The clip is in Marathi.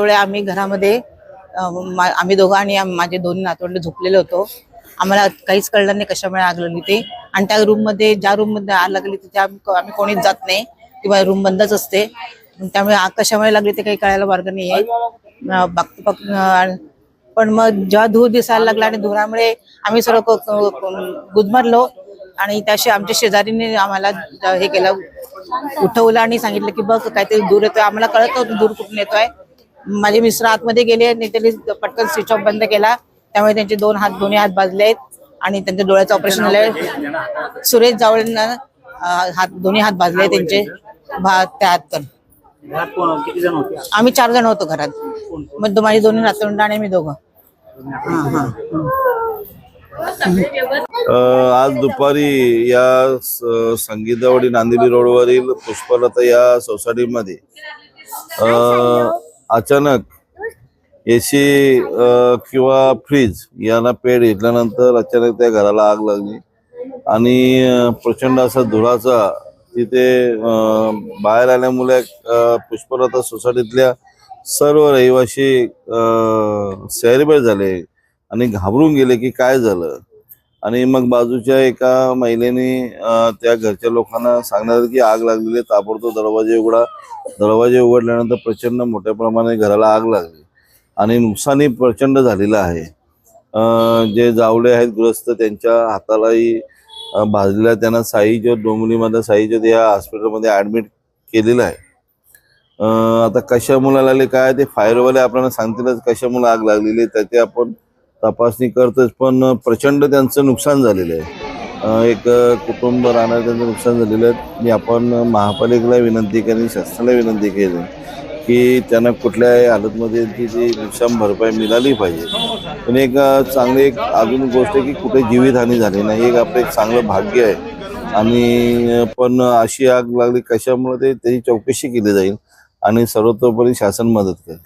त्यावेळी आम्ही घरामध्ये आम्ही दोघं आणि माझे दोन नातवंड झोपलेलो होतो. आम्हाला काहीच कळलं नाही कशामुळे आग लागली ते. आणि त्या रूममध्ये ज्या रूममध्ये आग लागली तिथे आम्ही कोणीच जात नाही. किंवा रूम बंदच असते. त्यामुळे आग कशामुळे लागली ते काही कळायला मार्ग नाही आहे बघ- पण मग जेव्हा धूर दिसायला लागला आणि धुरामुळे आम्ही सर्व गुदमरलो आणि त्याशी आमच्या शेजारीने आम्हाला हे केलं उठवलं आणि सांगितलं की बघ काहीतरी दूर येतोय. आम्हाला कळत नव्हतं दूर कुठून येतोय. माझे मिस्टर आतमध्ये गेले आणि त्यांनी पटकन स्विच ऑफ बंद केला. त्यामुळे त्यांचे दोन हात दोन्ही हात भाजले आहेत आणि त्यांच्या डोळ्याचं ऑपरेशन झालंय. सुरेश जावळेंना हात दोन्ही हात भाजले त्यांचे. भा त्या हात तर घरात कोण किती जण होते? आम्ही चार जण होतो घरात. मग दो- माझे दोन्ही नातवंड आणि मी दोघं. हा हा अ, आज दुपारी या स- संगीतावाडी नांदिली रोडवरील पुष्पलता या सोसायटीमध्ये अ, अचानक एसी किंवा फ्रीज यांना पेट घेतल्यानंतर अचानक त्या घराला आग लागली. आणि प्रचंड असा धुराचा तिथे बाहेर आल्यामुळे पुष्पलता सोसायटीतल्या सर्व रहिवासी सैरबैर झाले आणि घाबरून गेले की काय झालं? आणि मग बाजूच्या एका महिलेने त्या घरच्या लोकांना सांगण्यात की आग लागलेली आहे, ताबडतोब दरवाजे उघडा दरवाजे उघडल्यानंतर प्रचंड मोठ्या प्रमाणे घराला आग लागली आणि नुकसानही प्रचंड झालेलं आहे जे जावले आहेत ग्रस्त त्यांच्या हातालाही भाजलेला आहे. त्यांना साईजोत डोंबिवलीमध्ये साईजोत या हॉस्पिटलमध्ये ॲडमिट केलेलं आहे आता आता मुलाला लागले काय ते फायरवाले आपल्याला सांगतीलच कशा मुलं आग लागलेली त्याचे आपण तपासणी करतोच पण प्रचंड त्यांचं नुकसान झालेलं आहे. एक कुटुंब राहणार त्यांचं नुकसान झालेलं आहे. मी आपण महापालिकेला विनंती केली शासनाला विनंती केली की त्यांना कुठल्याही हालतमध्ये ती जी नुकसान भरपाई मिळाली पाहिजे. पण एक चांगली एक अजून गोष्ट आहे की कुठे जीवितहानी झाली नाही. एक आपलं एक चांगलं भाग्य आहे. आणि पण अशी आग लागली कशामुळे ते त्याची चौकशी केली जाईल आणि सर्वतोपरी शासन मदत करेल.